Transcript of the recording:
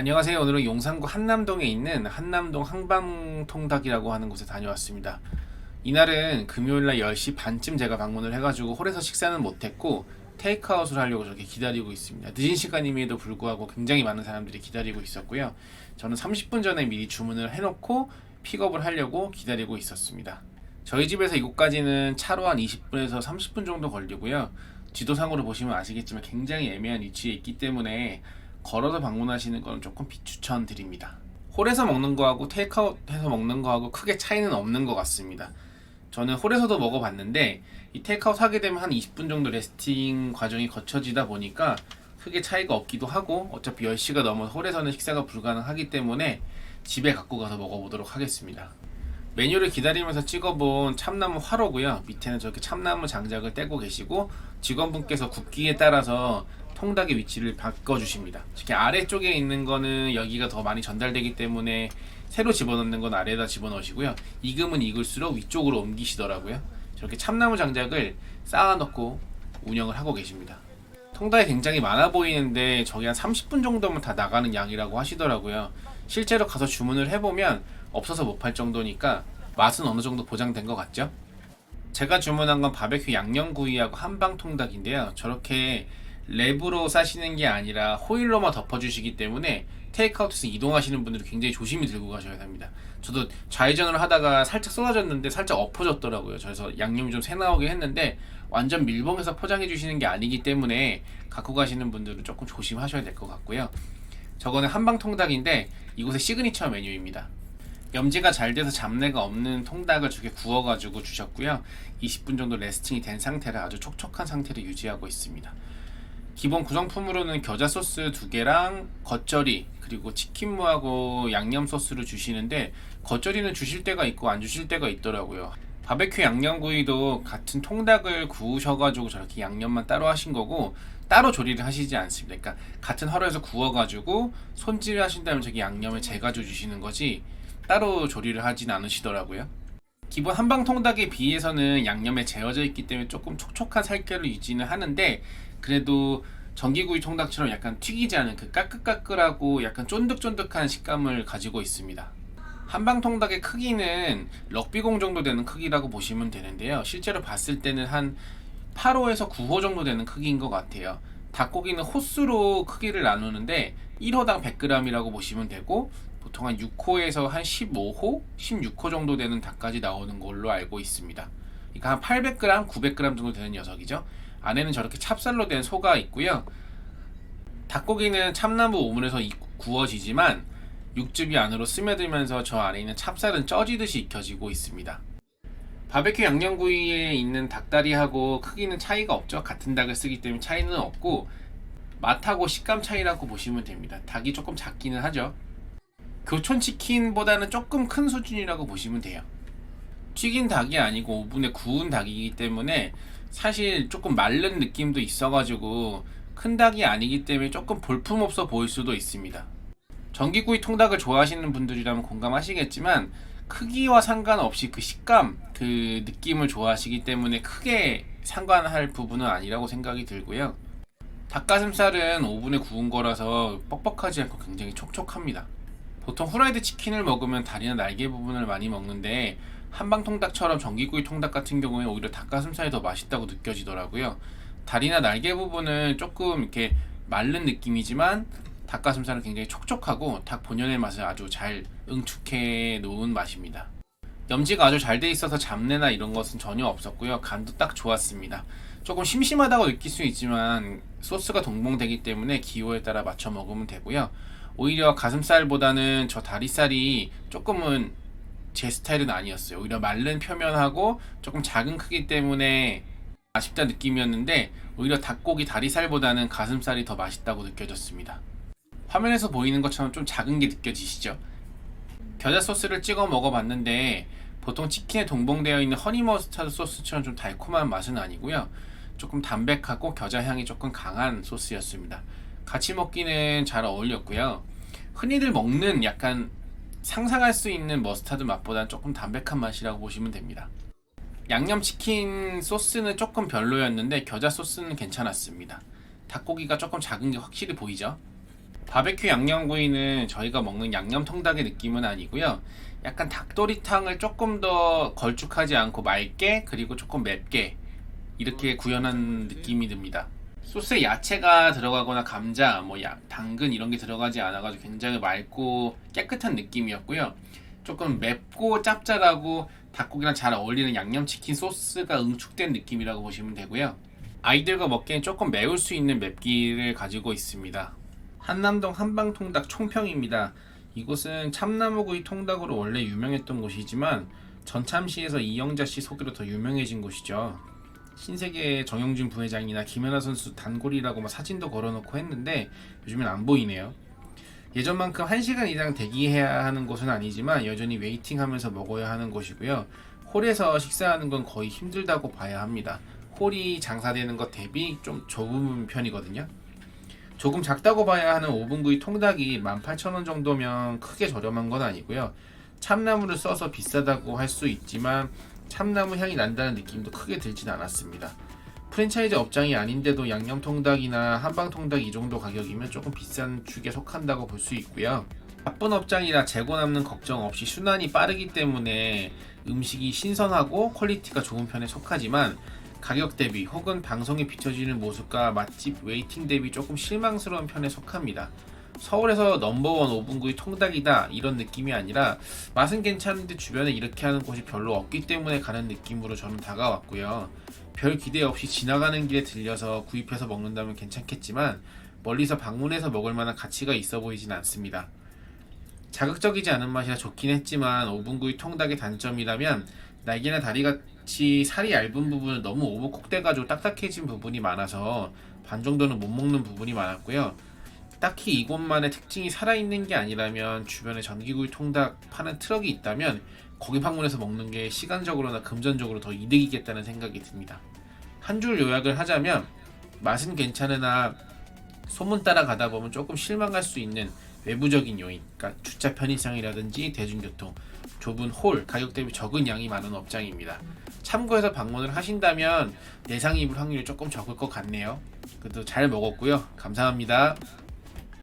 안녕하세요. 오늘은 용산구 한남동에 있는 한남동 항방통닭이라고 하는 곳에 다녀왔습니다. 이날은 금요일날 10시 반쯤 제가 방문을 해가지고 홀에서 식사는 못했고 테이크아웃을 하려고 저렇게 기다리고 있습니다. 늦은 시간임에도 불구하고 굉장히 많은 사람들이 기다리고 있었고요. 저는 30분 전에 미리 주문을 해놓고 픽업을 하려고 기다리고 있었습니다. 저희 집에서 이곳까지는 차로 한 20분에서 30분 정도 걸리고요. 지도상으로 보시면 아시겠지만 굉장히 애매한 위치에 있기 때문에 걸어서 방문하시는 건 조금 비추천드립니다. 홀에서 먹는 거하고 테이크아웃해서 먹는 거하고 크게 차이는 없는 것 같습니다. 저는 홀에서도 먹어봤는데 이 테이크아웃 하게 되면 한 20분 정도 레스팅 과정이 거쳐지다 보니까 크게 차이가 없기도 하고 어차피 10시가 넘어서 홀에서는 식사가 불가능하기 때문에 집에 갖고 가서 먹어보도록 하겠습니다. 메뉴를 기다리면서 찍어본 참나무 화로고요. 밑에는 저렇게 참나무 장작을 떼고 계시고 직원분께서 굽기에 따라서 통닭의 위치를 바꿔주십니다. 특히 아래쪽에 있는 거는 여기가 더 많이 전달되기 때문에 새로 집어넣는 건 아래에다 집어넣으시고요. 익으면 익을수록 위쪽으로 옮기시더라고요. 저렇게 참나무 장작을 쌓아놓고 운영을 하고 계십니다. 통닭이 굉장히 많아 보이는데 저기 한 30분 정도면 다 나가는 양이라고 하시더라고요. 실제로 가서 주문을 해보면 없어서 못 팔 정도니까 맛은 어느 정도 보장된 것 같죠? 제가 주문한 건 바베큐 양념구이하고 한방 통닭인데요. 저렇게 랩으로 싸시는 게 아니라 호일로만 덮어주시기 때문에 테이크아웃에서 이동하시는 분들이 굉장히 조심히 들고 가셔야 됩니다. 저도 좌회전을 하다가 살짝 쏟아졌는데 살짝 엎어졌더라고요. 그래서 양념이 좀 새 나오긴 했는데 완전 밀봉해서 포장해 주시는 게 아니기 때문에 갖고 가시는 분들은 조금 조심하셔야 될 것 같고요. 저거는 한방 통닭인데 이곳의 시그니처 메뉴입니다. 염지가 잘 돼서 잡내가 없는 통닭을 저게 구워가지고 주셨고요. 20분 정도 레스팅이 된 상태라 아주 촉촉한 상태를 유지하고 있습니다. 기본 구성품으로는 겨자 소스 두 개랑 겉절이 그리고 치킨무하고 양념 소스를 주시는데 겉절이는 주실 때가 있고 안 주실 때가 있더라고요. 바베큐 양념구이도 같은 통닭을 구우셔가지고 저렇게 양념만 따로 하신 거고 따로 조리를 하시지 않습니다. 그러니까 같은 화로에서 구워가지고 손질을 하신 다음에 저기 양념을 재가지고 주시는 거지 따로 조리를 하진 않으시더라고요. 기본 한방 통닭에 비해서는 양념에 재워져 있기 때문에 조금 촉촉한 살결을 유지는 하는데 그래도 전기구이 통닭처럼 약간 튀기지 않은 그 까끌까끌하고 약간 쫀득쫀득한 식감을 가지고 있습니다. 한방 통닭의 크기는 럭비공 정도 되는 크기라고 보시면 되는데요. 실제로 봤을 때는 한 8호에서 9호 정도 되는 크기인 것 같아요. 닭고기는 호수로 크기를 나누는데 1호당 100g이라고 보시면 되고 보통 한 6호에서 한 15호, 16호 정도 되는 닭까지 나오는 걸로 알고 있습니다. 그러니까 한 800g, 900g 정도 되는 녀석이죠. 안에는 저렇게 찹쌀로 된 소가 있고요. 닭고기는 참나무 오븐에서 이- 구워지지만 육즙이 안으로 스며들면서 저 안에 있는 찹쌀은 쪄지듯이 익혀지고 있습니다. 바베큐 양념구이에 있는 닭다리하고 크기는 차이가 없죠. 같은 닭을 쓰기 때문에 차이는 없고 맛하고 식감 차이라고 보시면 됩니다. 닭이 조금 작기는 하죠. 교촌 치킨보다는 조금 큰 수준이라고 보시면 돼요. 튀긴 닭이 아니고 오븐에 구운 닭이기 때문에 사실 조금 마른 느낌도 있어가지고 큰 닭이 아니기 때문에 조금 볼품없어 보일 수도 있습니다. 전기구이 통닭을 좋아하시는 분들이라면 공감하시겠지만 크기와 상관없이 그 식감, 그 느낌을 좋아하시기 때문에 크게 상관할 부분은 아니라고 생각이 들고요. 닭가슴살은 오븐에 구운 거라서 뻑뻑하지 않고 굉장히 촉촉합니다. 보통 후라이드 치킨을 먹으면 다리나 날개 부분을 많이 먹는데 한방 통닭처럼 전기구이 통닭 같은 경우에 오히려 닭가슴살이 더 맛있다고 느껴지더라고요. 다리나 날개 부분은 조금 이렇게 마른 느낌이지만 닭가슴살은 굉장히 촉촉하고 닭 본연의 맛을 아주 잘 응축해 놓은 맛입니다. 염지가 아주 잘 돼 있어서 잡내나 이런 것은 전혀 없었고요. 간도 딱 좋았습니다. 조금 심심하다고 느낄 수 있지만 소스가 동봉되기 때문에 기호에 따라 맞춰 먹으면 되고요. 오히려 가슴살보다는 저 다리살이 조금은 제 스타일은 아니었어요. 오히려 마른 표면하고 조금 작은 크기 때문에 아쉽다 느낌이었는데 오히려 닭고기 다리살보다는 가슴살이 더 맛있다고 느껴졌습니다. 화면에서 보이는 것처럼 좀 작은 게 느껴지시죠? 겨자 소스를 찍어 먹어봤는데 보통 치킨에 동봉되어 있는 허니 머스타드 소스처럼 좀 달콤한 맛은 아니고요. 조금 담백하고 겨자 향이 조금 강한 소스였습니다. 같이 먹기는 잘 어울렸고요. 흔히들 먹는 약간 상상할 수 있는 머스타드 맛보다는 조금 담백한 맛이라고 보시면 됩니다. 양념치킨 소스는 조금 별로였는데 겨자 소스는 괜찮았습니다. 닭고기가 조금 작은 게 확실히 보이죠? 바베큐 양념구이는 저희가 먹는 양념 통닭의 느낌은 아니고요. 약간 닭도리탕을 조금 더 걸쭉하지 않고 맑게 그리고 조금 맵게 이렇게 구현한 느낌이 듭니다. 소스에 야채가 들어가거나 감자, 뭐 야, 당근 이런 게 들어가지 않아가지고 굉장히 맑고 깨끗한 느낌이었고요. 조금 맵고 짭짤하고 닭고기랑 잘 어울리는 양념치킨 소스가 응축된 느낌이라고 보시면 되고요. 아이들과 먹기엔 조금 매울 수 있는 맵기를 가지고 있습니다. 한남동 한방통닭 총평입니다. 이곳은 참나무구이 통닭으로 원래 유명했던 곳이지만 전참시에서 이영자 씨 소개로 더 유명해진 곳이죠. 신세계 정영준 부회장이나 김연아 선수 단골이라고 막 사진도 걸어놓고 했는데 요즘엔 안 보이네요. 예전만큼 1시간 이상 대기해야 하는 곳은 아니지만 여전히 웨이팅하면서 먹어야 하는 곳이고요. 홀에서 식사하는 건 거의 힘들다고 봐야 합니다. 홀이 장사되는 것 대비 좀 좁은 편이거든요. 조금 작다고 봐야 하는 오븐구이 통닭이 18,000원 정도면 크게 저렴한 건 아니고요. 참나무를 써서 비싸다고 할 수 있지만 참나무 향이 난다는 느낌도 크게 들진 않았습니다. 프랜차이즈 업장이 아닌데도 양념통닭이나 한방통닭 이 정도 가격이면 조금 비싼 축에 속한다고 볼 수 있고요. 바쁜 업장이라 재고 남는 걱정 없이 순환이 빠르기 때문에 음식이 신선하고 퀄리티가 좋은 편에 속하지만 가격 대비 혹은 방송에 비춰지는 모습과 맛집 웨이팅 대비 조금 실망스러운 편에 속합니다. 서울에서 넘버원 오븐구이 통닭이다 이런 느낌이 아니라 맛은 괜찮은데 주변에 이렇게 하는 곳이 별로 없기 때문에 가는 느낌으로 저는 다가왔고요. 별 기대 없이 지나가는 길에 들려서 구입해서 먹는다면 괜찮겠지만 멀리서 방문해서 먹을 만한 가치가 있어 보이진 않습니다. 자극적이지 않은 맛이라 좋긴 했지만 오븐구이 통닭의 단점이라면 날개나 다리같이 살이 얇은 부분을 너무 오버쿡 돼가지고 딱딱해진 부분이 많아서 반 정도는 못 먹는 부분이 많았고요. 딱히 이곳만의 특징이 살아있는 게 아니라면 주변에 전기구이 통닭 파는 트럭이 있다면 거기 방문해서 먹는 게 시간적으로나 금전적으로 더 이득이겠다는 생각이 듭니다. 한 줄 요약을 하자면 맛은 괜찮으나 소문 따라 가다 보면 조금 실망할 수 있는 외부적인 요인, 그러니까 주차 편의성이라든지 대중교통, 좁은 홀, 가격 대비 적은 양이 많은 업장입니다. 참고해서 방문을 하신다면 내상 입을 확률이 조금 적을 것 같네요. 그래도 잘 먹었고요. 감사합니다.